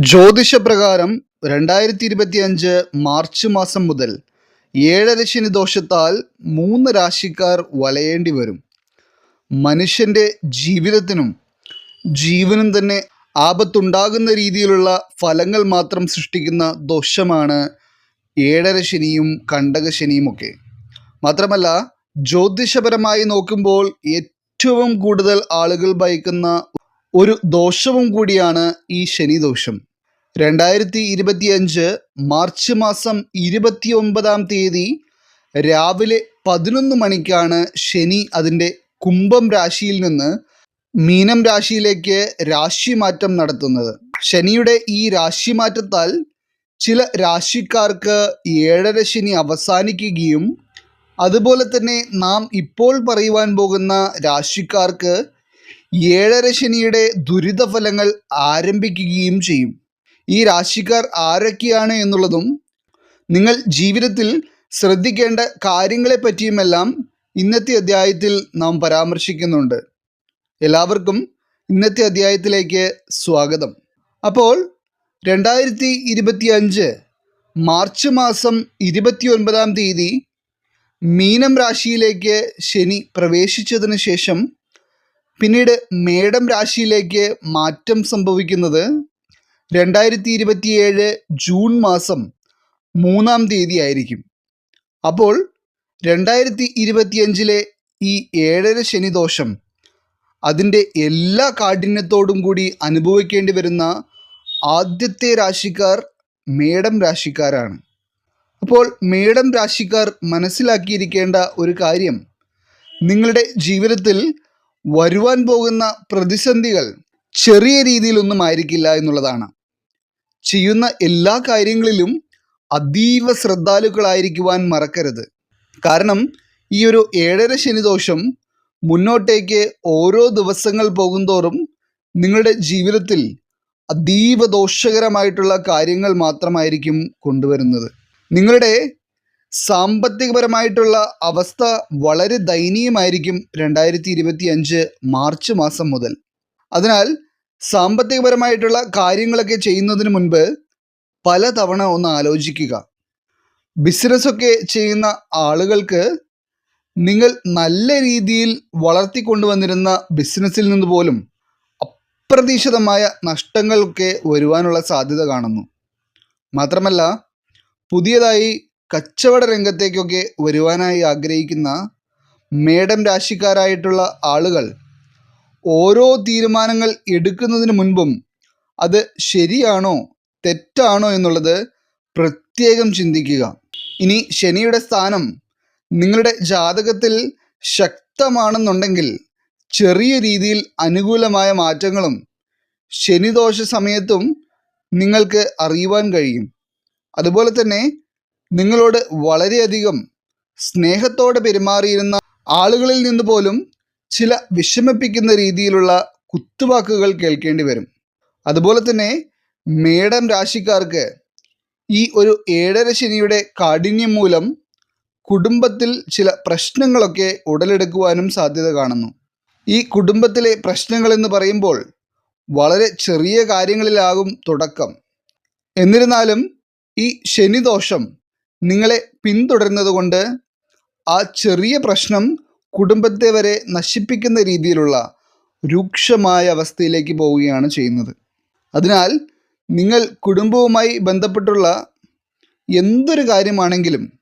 ജ്യോതിഷപ്രകാരം രണ്ടായിരത്തി ഇരുപത്തിയഞ്ച് മാർച്ച് മാസം മുതൽ ഏഴര ശനി ദോഷത്താൽ മൂന്ന് രാശിക്കാർ വലയേണ്ടി വരും. മനുഷ്യന്റെ ജീവിതത്തിനും ജീവനും തന്നെ ആപത്തുണ്ടാകുന്ന രീതിയിലുള്ള ഫലങ്ങൾ മാത്രം സൃഷ്ടിക്കുന്ന ദോഷമാണ് ഏഴര ശനിയും കണ്ടകശനിയുമൊക്കെ. മാത്രമല്ല ജ്യോതിഷപരമായി നോക്കുമ്പോൾ ഏറ്റവും കൂടുതൽ ആളുകൾ ഭയക്കുന്ന ഒരു ദോഷവും കൂടിയാണ് ഈ ശനി ദോഷം രണ്ടായിരത്തി ഇരുപത്തിയഞ്ച് മാർച്ച് മാസം ഇരുപത്തി ഒമ്പതാം തീയതി രാവിലെ പതിനൊന്ന് മണിക്കാണ് ശനി അതിന്റെ കുംഭം രാശിയിൽ നിന്ന് മീനം രാശിയിലേക്ക് രാശിമാറ്റം നടത്തുന്നത്. ശനിയുടെ ഈ രാശിമാറ്റത്താൽ ചില രാശിക്കാർക്ക് ഏഴര ശനി അവസാനിക്കുകയും അതുപോലെ തന്നെ നാം ഇപ്പോൾ പറയുവാൻ പോകുന്ന രാശിക്കാർക്ക് ഏഴര ശനിയുടെ ദുരിതഫലങ്ങൾ ആരംഭിക്കുകയും ചെയ്യും. ഈ രാശിക്കാർ ആരൊക്കെയാണ് എന്നുള്ളതും നിങ്ങൾ ജീവിതത്തിൽ ശ്രദ്ധിക്കേണ്ട കാര്യങ്ങളെപ്പറ്റിയുമെല്ലാം ഇന്നത്തെ അധ്യായത്തിൽ നാം പരാമർശിക്കുന്നുണ്ട്. എല്ലാവർക്കും ഇന്നത്തെ അധ്യായത്തിലേക്ക് സ്വാഗതം. അപ്പോൾ രണ്ടായിരത്തി ഇരുപത്തി അഞ്ച് മാർച്ച് മാസം ഇരുപത്തി ഒൻപതാം തീയതി മീനം രാശിയിലേക്ക് ശനി പ്രവേശിച്ചതിന് ശേഷം പിന്നീട് മേടം രാശിയിലേക്ക് മാറ്റം സംഭവിക്കുന്നത് രണ്ടായിരത്തി ഇരുപത്തിയേഴ് ജൂൺ മാസം മൂന്നാം തീയതി ആയിരിക്കും അപ്പോൾ രണ്ടായിരത്തി ഇരുപത്തിയഞ്ചിലെ ഈ ഏഴര ശനിദോഷം അതിന്റെ എല്ലാ കാഠിന്യത്തോടും കൂടി അനുഭവിക്കേണ്ടി വരുന്ന ആദ്യത്തെ രാശിക്കാർ മേടം രാശിക്കാരാണ്. അപ്പോൾ മേടം രാശിക്കാർ മനസ്സിലാക്കിയിരിക്കേണ്ട ഒരു കാര്യം നിങ്ങളുടെ ജീവിതത്തിൽ വരുവാൻ പോകുന്ന പ്രതിസന്ധികൾ ചെറിയ രീതിയിലൊന്നും ആയിരിക്കില്ല എന്നുള്ളതാണ്. ചെയ്യുന്ന എല്ലാ കാര്യങ്ങളിലും അതീവ ശ്രദ്ധാലുക്കളായിരിക്കുവാൻ മറക്കരുത്. കാരണം ഈ ഒരു ഏഴര ശനിദോഷം മുന്നോട്ടേക്ക് ഓരോ ദിവസങ്ങൾ പോകുന്തോറും നിങ്ങളുടെ ജീവിതത്തിൽ അതീവ ദോഷകരമായിട്ടുള്ള കാര്യങ്ങൾ മാത്രമായിരിക്കും കൊണ്ടുവരുന്നത്. നിങ്ങളുടെ സാമ്പത്തികപരമായിട്ടുള്ള അവസ്ഥ വളരെ ദയനീയമായിരിക്കും രണ്ടായിരത്തി ഇരുപത്തി അഞ്ച് മാർച്ച് മാസം മുതൽ. അതിനാൽ സാമ്പത്തികപരമായിട്ടുള്ള കാര്യങ്ങളൊക്കെ ചെയ്യുന്നതിന് മുൻപ് പലതവണ ഒന്ന് ആലോചിക്കുക. ബിസിനസ്സൊക്കെ ചെയ്യുന്ന ആളുകൾക്ക് നിങ്ങൾ നല്ല രീതിയിൽ വളർത്തിക്കൊണ്ടുവന്നിരുന്ന ബിസിനസ്സിൽ നിന്ന് പോലും അപ്രതീക്ഷിതമായ നഷ്ടങ്ങളൊക്കെ വരുവാനുള്ള സാധ്യത കാണുന്നു. മാത്രമല്ല പുതിയതായി കച്ചവട രംഗത്തേക്കൊക്കെ വരുവാനായി ആഗ്രഹിക്കുന്ന മേഡം രാശിക്കാരായിട്ടുള്ള ആളുകൾ ഓരോ തീരുമാനങ്ങൾ എടുക്കുന്നതിന് മുൻപും അത് ശരിയാണോ തെറ്റാണോ എന്നുള്ളത് പ്രത്യേകം ചിന്തിക്കുക. ഇനി ശനിയുടെ സ്ഥാനം നിങ്ങളുടെ ജാതകത്തിൽ ശക്തമാണെന്നുണ്ടെങ്കിൽ ചെറിയ രീതിയിൽ അനുകൂലമായ മാറ്റങ്ങളും ശനിദോഷ സമയത്തും നിങ്ങൾക്ക് അറിയുവാൻ കഴിയും. അതുപോലെ തന്നെ നിങ്ങളോട് വളരെയധികം സ്നേഹത്തോടെ പെരുമാറിയിരുന്ന ആളുകളിൽ നിന്ന് പോലും ചില വിഷമിപ്പിക്കുന്ന രീതിയിലുള്ള കുത്തുവാക്കുകൾ കേൾക്കേണ്ടി വരും. അതുപോലെ തന്നെ മേടം രാശിക്കാർക്ക് ഈ ഒരു ഏഴര ശനിയുടെ കാഠിന്യം മൂലം കുടുംബത്തിൽ ചില പ്രശ്നങ്ങളൊക്കെ ഉടലെടുക്കുവാനും സാധ്യത കാണുന്നു. ഈ കുടുംബത്തിലെ പ്രശ്നങ്ങൾ എന്ന് പറയുമ്പോൾ വളരെ ചെറിയ കാര്യങ്ങളിലാകും തുടക്കം. എന്നിരുന്നാലും ഈ ശനിദോഷം നിങ്ങളെ പിന്തുടരുന്നത് കൊണ്ട് ആ ചെറിയ പ്രശ്നം കുടുംബത്തെ വരെ നശിപ്പിക്കുന്ന രീതിയിലുള്ള രൂക്ഷമായ അവസ്ഥയിലേക്ക് പോവുകയാണ് ചെയ്യുന്നത്. അതിനാൽ നിങ്ങൾ കുടുംബവുമായി ബന്ധപ്പെട്ടുള്ള എന്തൊരു കാര്യമാണെങ്കിലും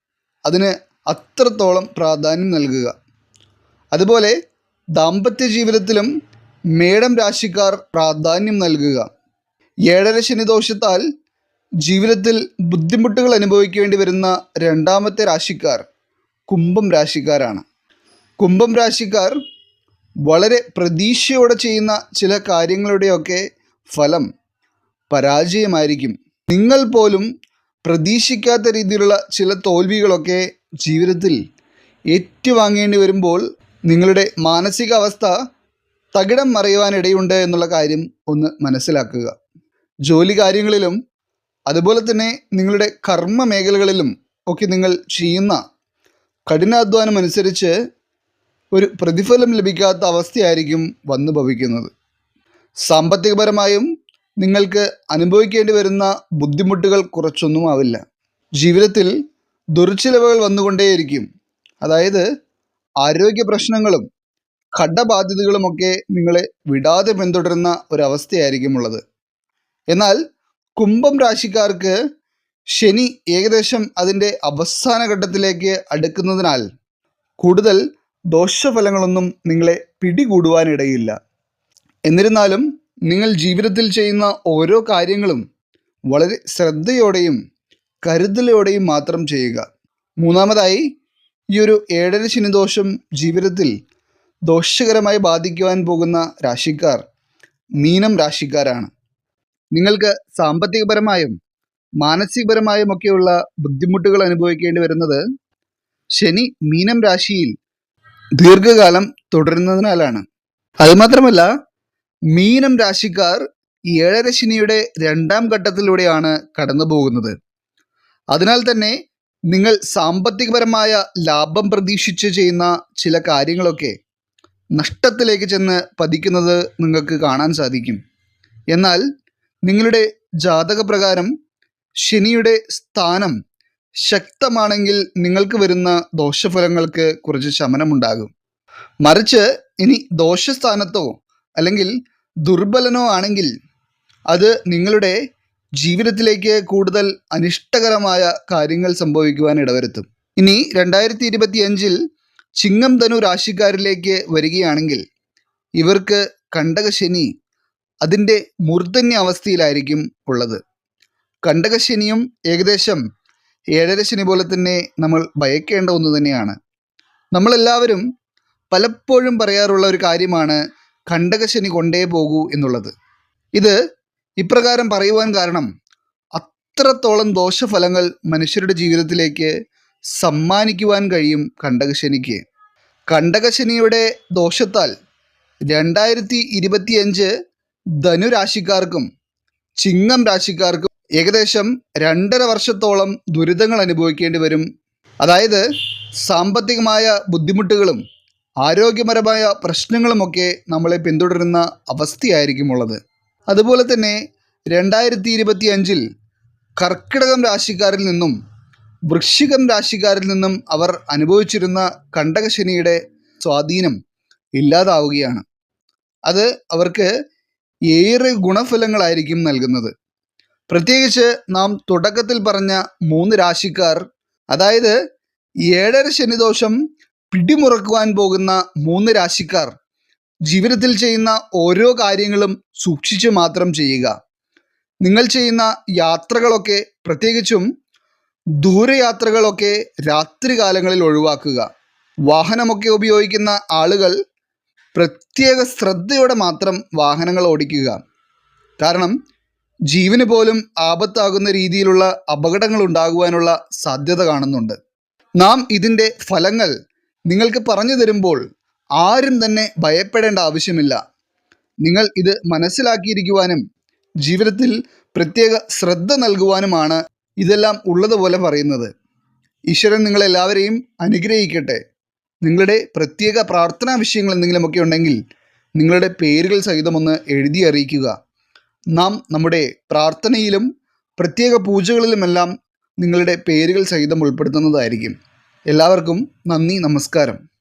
അതിന് അത്രത്തോളം പ്രാധാന്യം നൽകുക. അതുപോലെ ദാമ്പത്യ ജീവിതത്തിലും മേടം രാശിക്കാർ പ്രാധാന്യം നൽകുക. ഏഴര ശനിദോഷത്താൽ ജീവിതത്തിൽ ബുദ്ധിമുട്ടുകൾ അനുഭവിക്കേണ്ടി വരുന്ന രണ്ടാമത്തെ രാശിക്കാർ കുംഭം രാശിക്കാരാണ്. കുംഭം രാശിക്കാർ വളരെ പ്രതീക്ഷയോടെ ചെയ്യുന്ന ചില കാര്യങ്ങളുടെയൊക്കെ ഫലം പരാജയമായിരിക്കും. നിങ്ങൾ പോലും പ്രതീക്ഷിക്കാത്ത രീതിയിലുള്ള ചില തോൽവികളൊക്കെ ജീവിതത്തിൽ ഏറ്റുവാങ്ങേണ്ടി വരുമ്പോൾ നിങ്ങളുടെ മാനസികാവസ്ഥ തകിടം മറയുവാനിടയുണ്ട് എന്നുള്ള കാര്യം ഒന്ന് മനസ്സിലാക്കുക. ജോലി കാര്യങ്ങളിലും അതുപോലെ തന്നെ നിങ്ങളുടെ കർമ്മ മേഖലകളിലും ഒക്കെ നിങ്ങൾ ചെയ്യുന്ന കഠിനാധ്വാനം അനുസരിച്ച് ഒരു പ്രതിഫലം ലഭിക്കാത്ത അവസ്ഥയായിരിക്കും വന്നു ഭവിക്കുന്നത്. സാമ്പത്തികപരമായും നിങ്ങൾക്ക് അനുഭവിക്കേണ്ടി വരുന്ന ബുദ്ധിമുട്ടുകൾ കുറച്ചൊന്നും ആവില്ല. ജീവിതത്തിൽ ദുർച്ചിലവുകൾ വന്നുകൊണ്ടേയിരിക്കും. അതായത് ആരോഗ്യ പ്രശ്നങ്ങളും ഘടബാധ്യതകളുമൊക്കെ നിങ്ങളെ വിടാതെ പിന്തുടരുന്ന ഒരവസ്ഥയായിരിക്കും ഉള്ളത് എന്നാൽ കുംഭം രാശിക്കാർക്ക് ശനി ഏകദേശം അതിന്റെ അവസാന ഘട്ടത്തിലേക്ക് അടുക്കുന്നതിനാൽ കൂടുതൽ ദോഷഫലങ്ങളൊന്നും നിങ്ങളെ പിടികൂടുവാനിടയില്ല. എന്നിരുന്നാലും നിങ്ങൾ ജീവിതത്തിൽ ചെയ്യുന്ന ഓരോ കാര്യങ്ങളും വളരെ ശ്രദ്ധയോടെയും കരുതലോടെയും മാത്രം ചെയ്യുക. മൂന്നാമതായി ഈ ഒരു ഏഴര ശനിദോഷം ജീവിതത്തിൽ ദോഷകരമായി ബാധിക്കുവാൻ പോകുന്ന രാശിക്കാർ മീനം രാശിക്കാരാണ്. നിങ്ങൾക്ക് സാമ്പത്തികപരമായും മാനസികപരമായും ഒക്കെയുള്ള ബുദ്ധിമുട്ടുകൾ അനുഭവിക്കേണ്ടി വരുന്നത് ശനി മീനം രാശിയിൽ ദീർഘകാലം തുടരുന്നതിനാലാണ്. അതുമാത്രമല്ല മീനം രാശിക്കാർ ഏഴര ശനിയുടെ രണ്ടാം ഘട്ടത്തിലൂടെയാണ് കടന്നു പോകുന്നത് അതിനാൽ തന്നെ നിങ്ങൾ സാമ്പത്തികപരമായ ലാഭം പ്രതീക്ഷിച്ച് ചെയ്യുന്ന ചില കാര്യങ്ങളൊക്കെ നഷ്ടത്തിലേക്ക് ചെന്ന് പതിക്കുന്നത് നിങ്ങൾക്ക് കാണാൻ സാധിക്കും. എന്നാൽ നിങ്ങളുടെ ജാതകപ്രകാരം ശനിയുടെ സ്ഥാനം ശക്തമാണെങ്കിൽ നിങ്ങൾക്ക് വരുന്ന ദോഷഫലങ്ങൾക്ക് കുറച്ച് ശമനമുണ്ടാകും. മറിച്ച് ഇനി ദോഷസ്ഥാനത്തോ അല്ലെങ്കിൽ ദുർബലനോ ആണെങ്കിൽ അത് നിങ്ങളുടെ ജീവിതത്തിലേക്ക് കൂടുതൽ അനിഷ്ടകരമായ കാര്യങ്ങൾ സംഭവിക്കുവാൻ ഇടവരുത്തും. ഇനി രണ്ടായിരത്തി ഇരുപത്തി അഞ്ചിൽ ചിങ്ങം ധനു രാശിക്കാരിലേക്ക് വരികയാണെങ്കിൽ ഇവർക്ക് കണ്ടകശനി അതിന്റെ മൂർധന്യ അവസ്ഥയിലായിരിക്കും ഉള്ളത്. കണ്ടകശനിയും ഏകദേശം ഏഴര ശനി പോലെ തന്നെ നമ്മൾ ഭയക്കേണ്ട ഒന്ന് തന്നെയാണ്. നമ്മളെല്ലാവരും പലപ്പോഴും പറയാറുള്ള ഒരു കാര്യമാണ് കണ്ടകശനി കൊണ്ടേ പോകൂ എന്നുള്ളത്. ഇത് ഇപ്രകാരം പറയുവാൻ കാരണം അത്രത്തോളം ദോഷഫലങ്ങൾ മനുഷ്യരുടെ ജീവിതത്തിലേക്ക് സമ്മാനിക്കുവാൻ കഴിയും കണ്ടകശനിക്ക്. കണ്ടകശനിയുടെ ദോഷത്താൽ രണ്ടായിരത്തി ഇരുപത്തിയഞ്ച് ധനുരാശിക്കാർക്കും ചിങ്ങം രാശിക്കാർക്കും ഏകദേശം രണ്ടര വർഷത്തോളം ദുരിതങ്ങൾ അനുഭവിക്കേണ്ടി വരും. അതായത് സാമ്പത്തികമായ ബുദ്ധിമുട്ടുകളും ആരോഗ്യപരമായ പ്രശ്നങ്ങളുമൊക്കെ നമ്മളെ പിന്തുടരുന്ന അവസ്ഥയായിരിക്കും ഉള്ളത്. അതുപോലെ തന്നെ രണ്ടായിരത്തി ഇരുപത്തി അഞ്ചിൽ കർക്കിടകം രാശിക്കാരിൽ നിന്നും വൃശ്ചികം രാശിക്കാരിൽ നിന്നും അവർ അനുഭവിച്ചിരുന്ന കണ്ടകശനിയുടെ സ്വാധീനം ഇല്ലാതാവുകയാണ്. അത് അവർക്ക് ഏറെ ഗുണഫലങ്ങളായിരിക്കും നൽകുന്നത്. പ്രത്യേകിച്ച് നാം തുടക്കത്തിൽ പറഞ്ഞ മൂന്ന് രാശിക്കാർ അതായത് ഏഴര ശനിദോഷം പിടിമുറക്കുവാൻ പോകുന്ന മൂന്ന് രാശിക്കാർ ജീവിതത്തിൽ ചെയ്യുന്ന ഓരോ കാര്യങ്ങളും സൂക്ഷിച്ച് മാത്രം ചെയ്യുക. നിങ്ങൾ ചെയ്യുന്ന യാത്രകളൊക്കെ പ്രത്യേകിച്ചും ദൂരയാത്രകളൊക്കെ രാത്രികാലങ്ങളിൽ ഒഴിവാക്കുക. വാഹനമൊക്കെ ഉപയോഗിക്കുന്ന ആളുകൾ പ്രത്യേക ശ്രദ്ധയോടെ മാത്രം വാഹനങ്ങൾ ഓടിക്കുക. കാരണം ജീവന് പോലും ആപത്താകുന്ന രീതിയിലുള്ള അപകടങ്ങൾ ഉണ്ടാകുവാനുള്ള സാധ്യത കാണുന്നുണ്ട്. നാം ഇതിന്റെ ഫലങ്ങൾ നിങ്ങൾക്ക് പറഞ്ഞു തരുമ്പോൾ ആരും തന്നെ ഭയപ്പെടേണ്ട ആവശ്യമില്ല. നിങ്ങൾ ഇത് മനസ്സിലാക്കിയിരിക്കുവാനും ജീവിതത്തിൽ പ്രത്യേക ശ്രദ്ധ നൽകുവാനുമാണ് ഇതെല്ലാം ഉള്ളതുപോലെ പറയുന്നത്. ഈശ്വരൻ നിങ്ങളെല്ലാവരെയും അനുഗ്രഹിക്കട്ടെ. നിങ്ങളുടെ പ്രത്യേക പ്രാർത്ഥനാ വിഷയങ്ങൾ എന്തെങ്കിലുമൊക്കെ ഉണ്ടെങ്കിൽ നിങ്ങളുടെ പേരുകൾ സഹിതമൊന്ന് എഴുതി അറിയിക്കുക. നാം നമ്മുടെ പ്രാർത്ഥനയിലും പ്രത്യേക പൂജകളിലുമെല്ലാം നിങ്ങളുടെ പേരുകൾ സഹിതം ഉൾപ്പെടുത്തുന്നതായിരിക്കും. എല്ലാവർക്കും നന്ദി നമസ്കാരം.